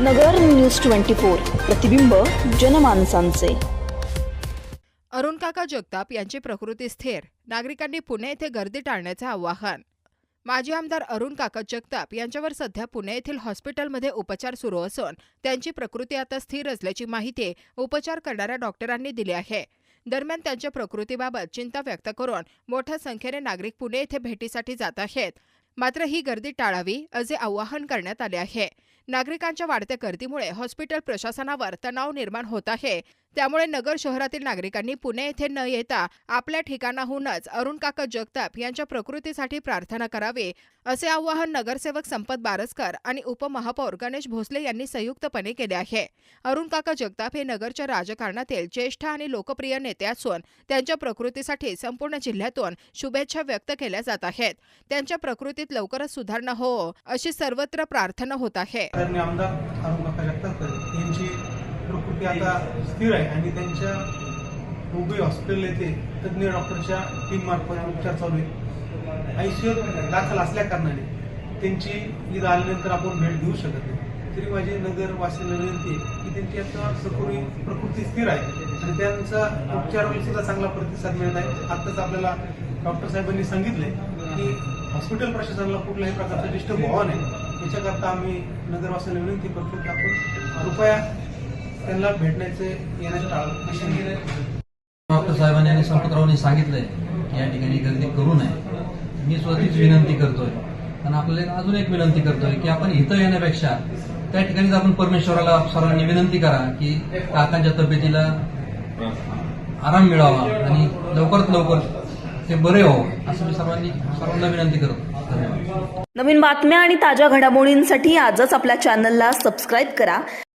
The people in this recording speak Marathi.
नगर न्यूज ट्वेंटी फोर प्रतिबिंब जनमानसांचे. अरुण काका जगताप यांची प्रकृती स्थिर. नागरिकांनी पुणे येथे गर्दी टाळण्याचे आवाहन. माजी आमदार अरुण काका जगताप यांच्यावर सध्या पुणे येथील हॉस्पिटलमध्ये उपचार सुरू असून त्यांची प्रकृती आता स्थिर असल्याची माहिती उपचार करणाऱ्या डॉक्टरांनी दिली आहे. दरम्यान त्यांच्या प्रकृतीबाबत चिंता व्यक्त करून मोठ्या संख्येने नागरिक पुणे येथे भेटीसाठी जात आहेत. मात्र ही गर्दी टाळावी असे आवाहन करण्यात आले आहे. नागरिकांच्या वाढत्या गर्दीमुळे हॉस्पिटल प्रशासनावर तणाव निर्माण होत आहे. त्यामुळे नगर शहरातील नागरिकांनी पुणे येथे न येता आपल्या ठिकाणाहूनच अरुण काका जगताप यांच्या प्रकृतीसाठी प्रार्थना करावी असे आवाहन नगरसेवक संपत बारसकर आणि उपमहापौर गणेश भोसले यांनी संयुक्तपणे केले आहे. अरुण काका जगताप हे नगरच्या राजकारणातील ज्येष्ठ आणि लोकप्रिय नेते असून त्यांच्या प्रकृतीसाठी संपूर्ण जिल्ह्यातून शुभेच्छा व्यक्त केल्या जात आहेत. त्यांच्या प्रकृतीत लवकरच सुधारणा हो अशी सर्वत्र प्रार्थना होत आहे. आदरणीय आमदार अरुण काका जगतापकर यांची प्रकृती आता स्थिर आहे आणि त्यांच्या मुंबई हॉस्पिटल येथे तज्ज्ञ डॉक्टरच्या टीम मार्फत उपचार चालू आहे आयसीयूत दाखल असल्या कारणाने त्यांची ईद आल्यानंतर आपण भेट देऊ शकत नाही. तरी माझी नगर विनंती आहे की त्यांची आता सकुरी प्रकृती स्थिर आहे आणि त्यांचा उपचाराला सुद्धा चांगला प्रतिसाद मिळत आहे. आताच आपल्याला डॉक्टर साहेबांनी सांगितलंय की हॉस्पिटल प्रशासनाला कुठल्याही प्रकारचा डिस्टर्ब व्हावा नाही. याच्याकरता आम्ही नगरवासियांना विनंती करतो की आपण कृपया त्यांना भेटण्याचे येण्याचे डॉक्टर साहेबांनी आणि संपतरावांनी सांगितलंय की या ठिकाणी गर्दी करू नये. मी स्वतःच विनंती करतोय. आणि आपल्याला अजून एक विनंती करतोय की आपण इथं येण्यापेक्षा त्या ठिकाणीच आपण परमेश्वराला सर्वांनी विनंती करा की काकांच्या तब्येतीला आराम मिळावा आणि लवकरात लवकर ते बरे हो असं मी सर्वांनी सर्वांना विनंती करतो. धन्यवाद. नवीन बातम्या आणि ताज्या घडामोडींसाठी आजच आपल्या चॅनलला सबस्क्राईब करा.